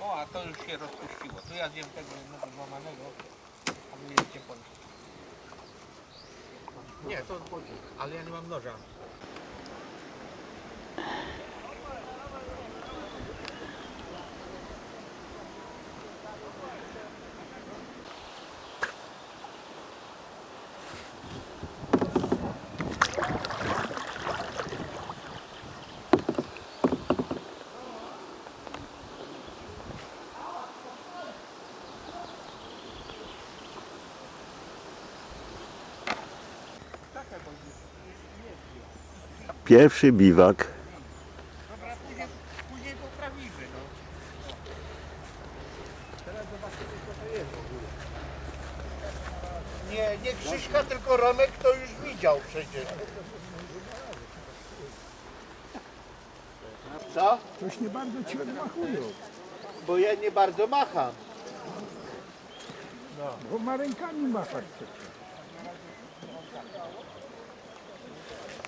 O, a to już się rozpuściło. To ja zjem tego jednego złamanego, a wy jecie po Nie, to chodzi, ale ja nie mam noża. Pierwszy biwak. Dobra, później, później poprawimy, no. Teraz zobaczymy, co to jest w ogóle. Nie, nie Krzyśka, tylko Romek to już widział przecież. Co? Coś nie bardzo ci odmachują, Bo ja nie bardzo macham. bo ma rękami machać przecież.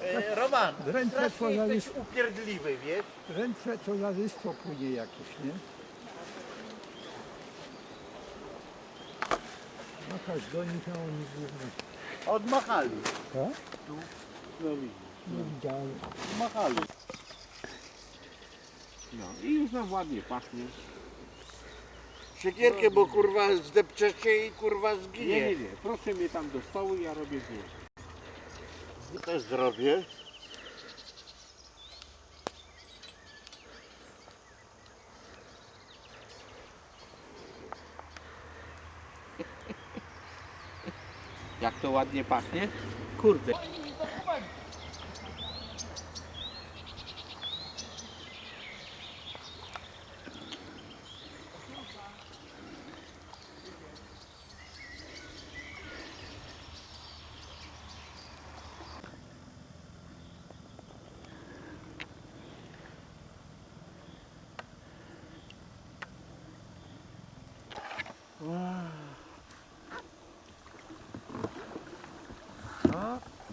E, Roman, Ręce strasznie jesteś jest- upierdliwy, wiesz? Ręce to nazystwo płynie jakieś, nie? Machasz do nich, a oni głównie. Odmachali. Tak? No widzisz. Nie widziałem. Machali. No i już nam ładnie pachnie. Siekierkę, bo kurwa zdepczecie i kurwa Nie, nie, zginie. nie. Proszę mnie tam do stołu, ja robię zdjęcie. Też zrobię. Jak to ładnie pachnie? Kurde.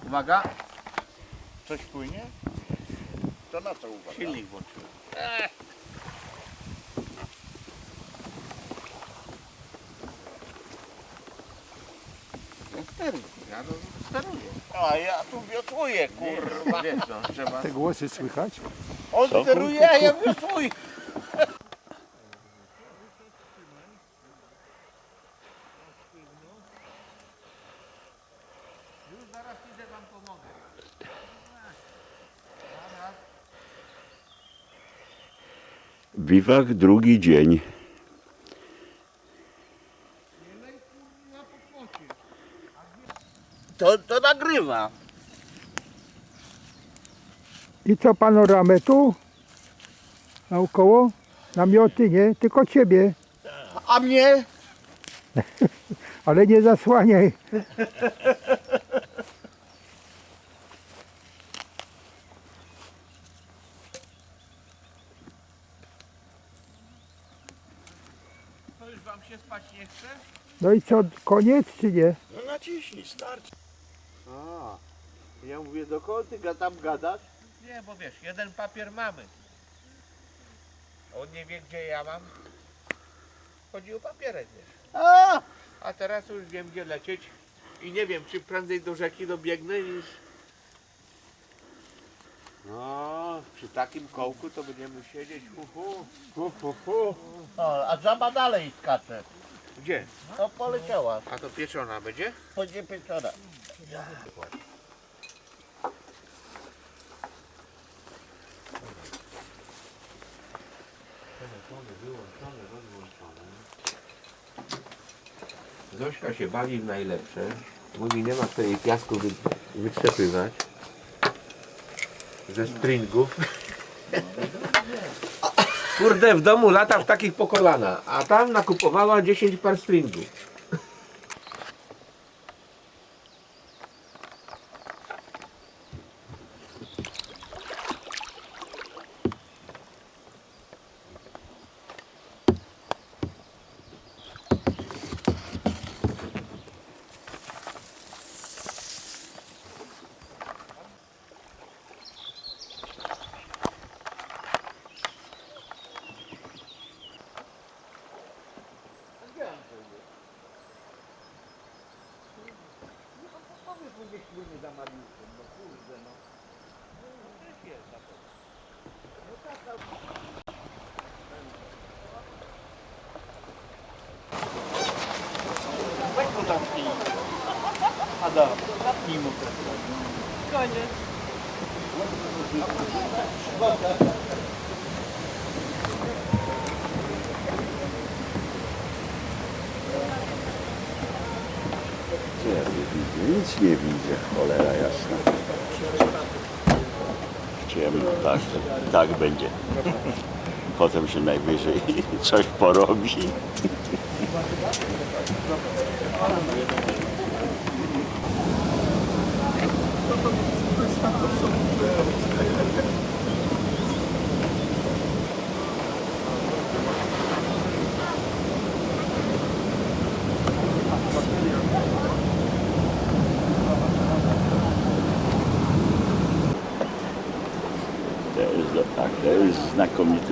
Uwaga. Coś płynie? To na co uwaga? Silnik włączyłem. Ja steruję, ja no, steruję. A ja tu wiosłuję, kurwa. Wiesz no, trzeba... Te głosy słychać? On steruje, a ja wiosłuję. Już zaraz idę wam pomogę. Biwak drugi dzień. To, to nagrywa. I co panoramę tu? Naokoło? Namioty, nie? Tylko ciebie. A mnie? Ale nie zasłaniaj. już wam się spać nie chce? No i co, koniec czy nie? No naciśnij, starczy. A, ja mówię, dokąd ty tam gadasz? Nie, bo wiesz, jeden papier mamy. On nie wie, gdzie ja mam. Chodzi o papierek, wiesz. A, a teraz już wiem, gdzie lecieć. I nie wiem, czy prędzej do rzeki dobiegnę niż... No, przy takim kołku to będziemy siedzieć. Hu, hu. Hu, hu, hu. O, a żaba dalej skacze. Gdzie? No poleciała. A to pieczona będzie? Będzie pieczona. Zośka się bawi w najlepsze. Mówi, nie ma której piasku wy, wytrzepywać. Ze stringów. Kurde, w domu lata w takich po kolana, a tam nakupowała 10 par stringów. Pójdzie ślubny za Mariuszem, no kurde no. No też jest na to. No tak, tak. Weź mu zamknij. Adam, zapnij mu to. Koniec. Co nie widzę? Nic nie widzę, cholera jasna. Ciemno, tak, tak będzie. Potem się najwyżej coś porobi. To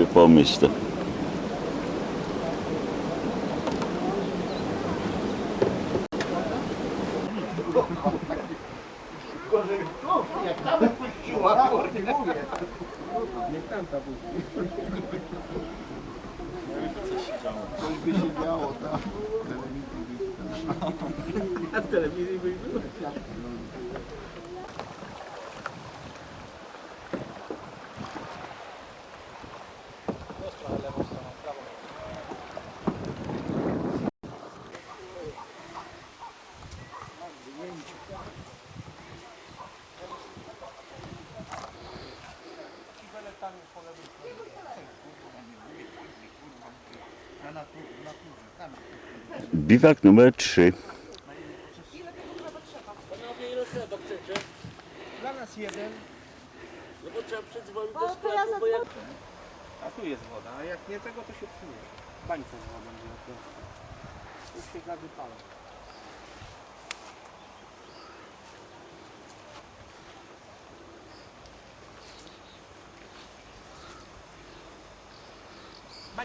Paulista. Biwak numer 3. Dla nas jeden, No bo trzeba do sklepu, bo jak a tu jest woda, a jak nie tego to się psuje. Bańka z wodą była. Tu się gra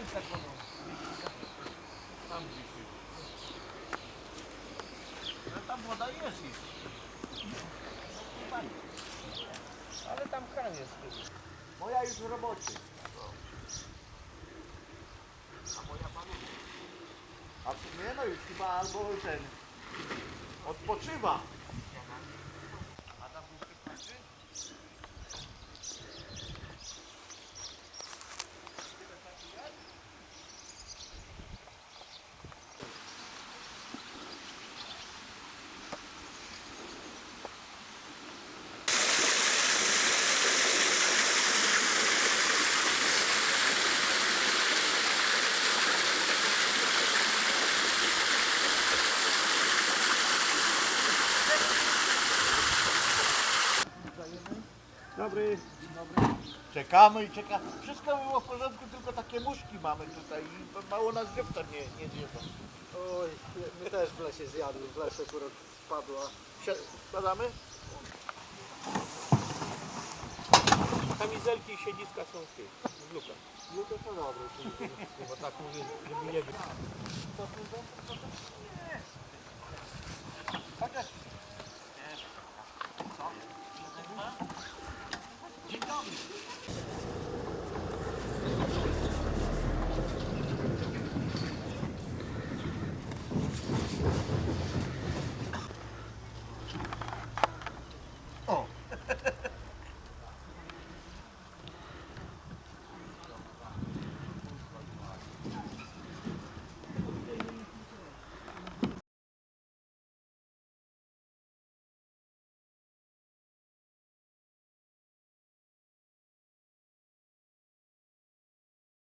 z wodą. Tam gdzieś jest. No tam woda jest. Ale tam kran jest. Moja już w robocie. A nie no już chyba albo ten odpoczywa. dobry. Dzień dobry. Czekamy i czekamy. Wszystko było w porządku, tylko takie muszki mamy tutaj i mało nas dziewta nie, nie zjedzą. Oj, my też w lesie zjadły, w lesie akurat padła. Badamy? Kamizelki i siedziska są w tych, w lukach. Luka to dobre, czyli chyba tak mówię, żeby nie być. Chociaż